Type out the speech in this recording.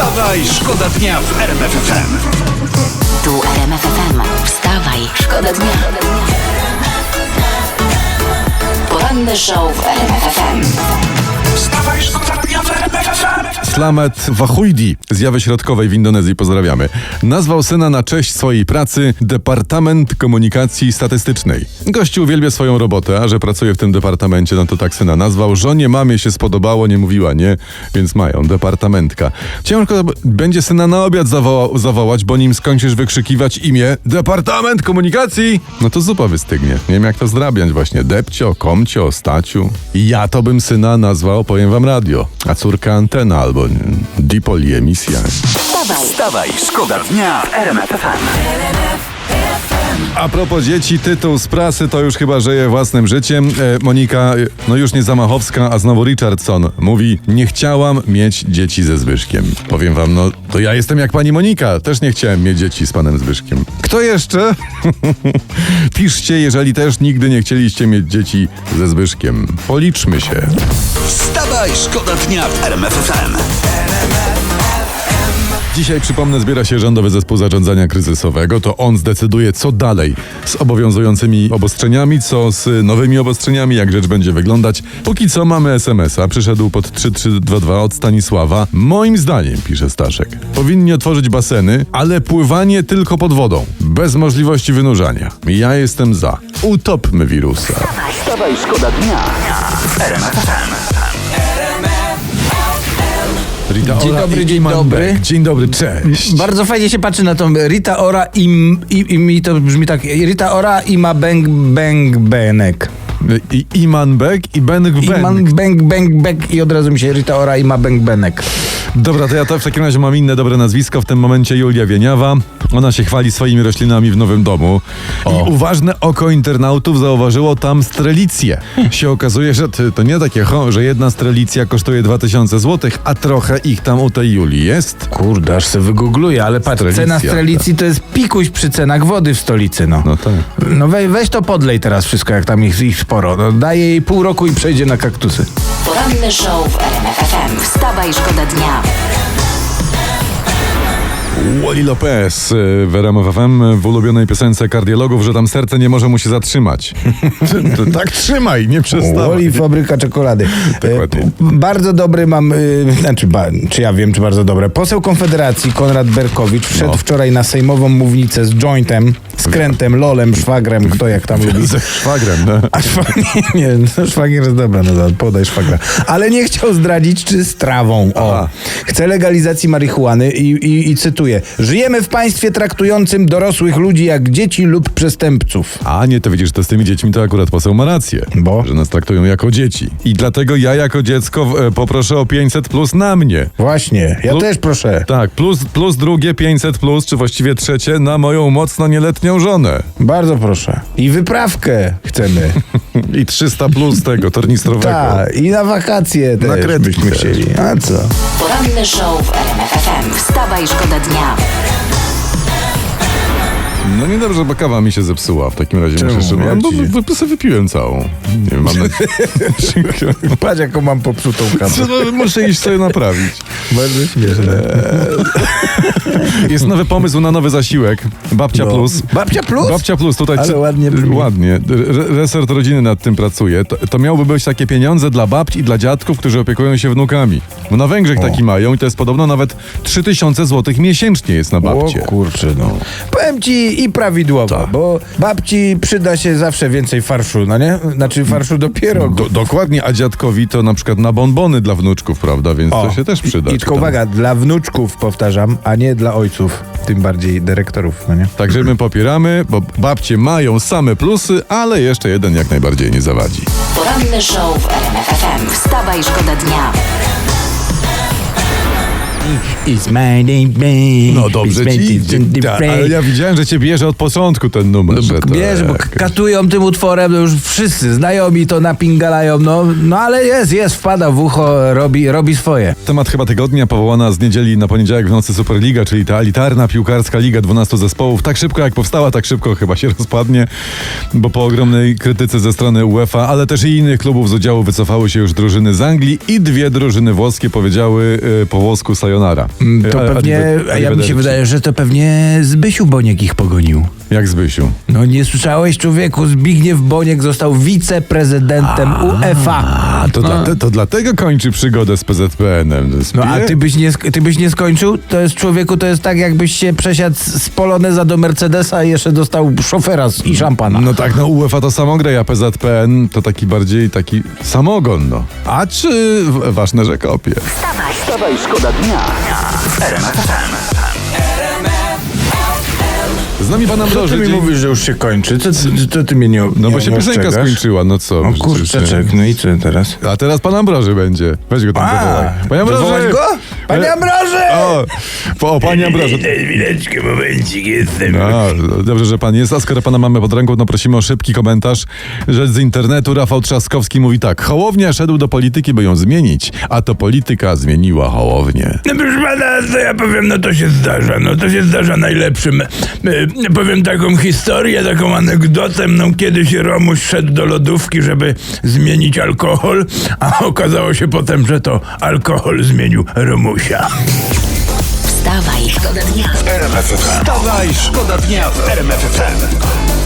Wstawaj, szkoda dnia w RMF FM. Tu RMF FM. Wstawaj, szkoda dnia. Poranny show w RMF Slamet Wahujdi z Jawy Środkowej w Indonezji, pozdrawiamy, nazwał syna na cześć swojej pracy Departament Komunikacji Statystycznej. Gościu uwielbia swoją robotę, a że pracuje w tym departamencie, no to tak syna nazwał. Żonie, mamie się spodobało, nie mówiła nie, więc mają, departamentka. Ciężko będzie syna na obiad zawoła, zawołać, bo nim skończysz wykrzykiwać imię Departament Komunikacji, no to zupa wystygnie. Nie wiem jak to zdrabiać właśnie. Depcio, komcio, staciu. Ja to bym syna nazwał, powiem wam radio, a córka antena albo dipoli emisja. Wstawaj, Wstawaj, szkoda dnia w RMF. A propos dzieci, tytuł z prasy to już chyba żyje własnym życiem. E, Monika, e, no już nie Zamachowska, a znowu Richardson mówi, nie chciałam mieć dzieci ze Zbyszkiem. Powiem wam, no to ja jestem jak pani Monika, też nie chciałem mieć dzieci z panem Zbyszkiem. Kto jeszcze? Piszcie, jeżeli też nigdy nie chcieliście mieć dzieci ze Zbyszkiem. Policzmy się. Wstawaj, szkoda dnia w RMF FM. Dzisiaj, przypomnę, zbiera się Rządowy Zespół Zarządzania Kryzysowego. To on zdecyduje, co dalej z obowiązującymi obostrzeniami, co z nowymi obostrzeniami, jak rzecz będzie wyglądać. Póki co mamy SMS-a. Przyszedł pod 3322 od Stanisława. Moim zdaniem, pisze Staszek, powinni otworzyć baseny, ale pływanie tylko pod wodą, bez możliwości wynurzania. Ja jestem za. Utopmy wirusa. Wstawaj, szkoda dnia. Rita Dzień Ora dobry, i dzień Iman dobry. Beck. Dzień dobry, cześć. Bardzo fajnie się patrzy na tą Rita Ora i, i, i mi to brzmi tak. Rita Ora i ma bang bang benek. I Iman Beck i Ben I Ben. man bang bang bang i od razu mi się Rita Ora i ma bang benek. Dobra, to ja to w takim razie mam inne dobre nazwisko. W tym momencie Julia Wieniawa. Ona się chwali swoimi roślinami w nowym domu. I uważne oko internautów zauważyło tam strelicję. Się okazuje, że to, nie takie ho, że jedna strelicja kosztuje 2000 zł, a trochę ich tam u tej Julii jest. Kurde, aż se wygoogluję, ale patrz, Strelicja, cena strelicji to jest pikuś przy cenach wody w stolicy, no. No tak. No we, weź to podlej teraz wszystko, jak tam ich, ich sporo. No, daję jej pół roku i przejdzie na kaktusy. poranny show w RMF FM. Wstawaj, szkoda dnia. out. Wally Lopez y, w RMF FM w ulubionej piosence kardiologów, że tam serce nie może mu się zatrzymać. Tak trzymaj, nie przestawaj. Woli fabryka czekolady. Dokładnie. E, bardzo dobry mam, y, znaczy, ba, czy ja wiem, czy bardzo dobre. Poseł Konfederacji Konrad Berkowicz wszedł No. wczoraj na sejmową mównicę z jointem, skrętem, lolem, szwagrem, kto jak tam lubi. Ze szwagrem, no. A szwagier, nie, no szwagier jest dobra, no to podaj szwagra. Ale nie chciał zdradzić, czy z trawą. O. Chce legalizacji marihuany i, i, i cytuję. Żyjemy w państwie traktującym dorosłych ludzi jak dzieci lub przestępców. A nie, to widzisz, to z tymi dziećmi to akurat poseł ma rację. Bo? Że nas traktują jako dzieci. I dlatego ja jako dziecko e, poproszę o 500 plus na mnie. Właśnie, ja Lu- też proszę. Tak, plus, plus drugie 500 plus, czy właściwie trzecie na moją mocno nieletnią żonę. Bardzo proszę. I wyprawkę chcemy. I 300 plus tego tornistrowego. Tak, i na wakacje też Na kredki byśmy też. chcieli. A co? Poranny show w RMF FM. Wstawaj, szkoda dnia. No niedobrze, bo kawa mi się zepsuła w takim razie. Czemu? Muszę szybko. No, ci bo, bo sobie wypiłem całą. Nie wiem, mam nadzieję. Patrz jaką mam popsutą kawę. Co, no, muszę iść sobie naprawić. Bardzo śmieszne. Jest nowy pomysł na nowy zasiłek. Babcia No. plus. Babcia plus? Babcia plus, tutaj Ale ładnie brzmi. ładnie. Re- Resort rodziny nad tym pracuje. To, to miałoby być takie pieniądze dla babci i dla dziadków, którzy opiekują się wnukami. Bo na Węgrzech taki mają i to jest podobno nawet 3000 zł miesięcznie jest na O babcie. kurczę, no. Powiem ci i prawidłowo, Tak. bo babci przyda się zawsze więcej farszu, no nie? Znaczy farszu do pierogów. Do, dokładnie, a dziadkowi to na przykład na bonbony dla wnuczków, prawda? Więc to się też przyda. I Czy tylko tam- uwaga, dla wnuczków powtarzam, a nie dla ojców, tym bardziej dyrektorów, no nie? Także my popieramy, bo babcie mają same plusy, ale jeszcze jeden jak najbardziej nie zawadzi. Poranny show w RMF FM. Wstawaj, szkoda dnia. It's my day, No dobrze ci idzie. Tak, ale ja widziałem, że cię bierze od początku ten numer. że to Wiesz, bo jakoś- katują tym utworem, no już wszyscy znajomi to napingalają, no, no ale jest, jest, wpada w ucho, robi, robi swoje. Temat chyba tygodnia powołana z niedzieli na poniedziałek w nocy Superliga, czyli ta elitarna piłkarska liga 12 zespołów. Tak szybko jak powstała, tak szybko chyba się rozpadnie, bo po ogromnej krytyce ze strony UEFA, ale też i innych klubów z udziału wycofały się już drużyny z Anglii i dwie drużyny włoskie powiedziały y, po włosku sayonara. Mm, To A- pewnie, a ja mi się wydaje, że to pewnie Zbysiu Boniek ich pogonił. Jak Zbysiu. No nie słyszałeś człowieku, Zbigniew Boniek został wiceprezydentem UEFA. A, to, dlate, to dlatego kończy przygodę z PZPN-em. No a ty byś, nie, ty byś nie skończył? To jest człowieku, to jest tak jakbyś się przesiadł z Poloneza do Mercedesa i jeszcze dostał szofera z- i szampana. No tak, no UEFA to samograj, a PZPN to taki bardziej taki samogon, no. A czy ważne, że kopie? Wstawaj, szkoda dnia. Z nami pan Co Ambroży. ty mi dzień- mówisz, że już się kończy? Co, co, co ty mnie nie No bo się piosenka skończyła, no co? O przecież, kurczeczek, no i co teraz? A teraz pan Ambroży będzie. Weź go tam zawołaj. Panie Ambroży! go? Panie E, Ambroży! O, po, o panie Ambroży. Chwileczkę, momencik jestem. No, dobrze, że pan jest, a skoro pana mamy pod ręką, no prosimy o szybki komentarz. Rzecz z internetu, Rafał Trzaskowski mówi tak. Hołownia szedł do polityki, by ją zmienić, a to polityka zmieniła Hołownię. No proszę pana, co ja powiem, no to się zdarza, no to się zdarza najlepszym. E, powiem taką historię, taką anegdotę, no kiedyś Romuś szedł do lodówki, żeby zmienić alkohol, a okazało się potem, że to alkohol zmienił Romusia. Wstawaj, szkoda dnia. Wstawaj, szkoda dnia w RMF FM.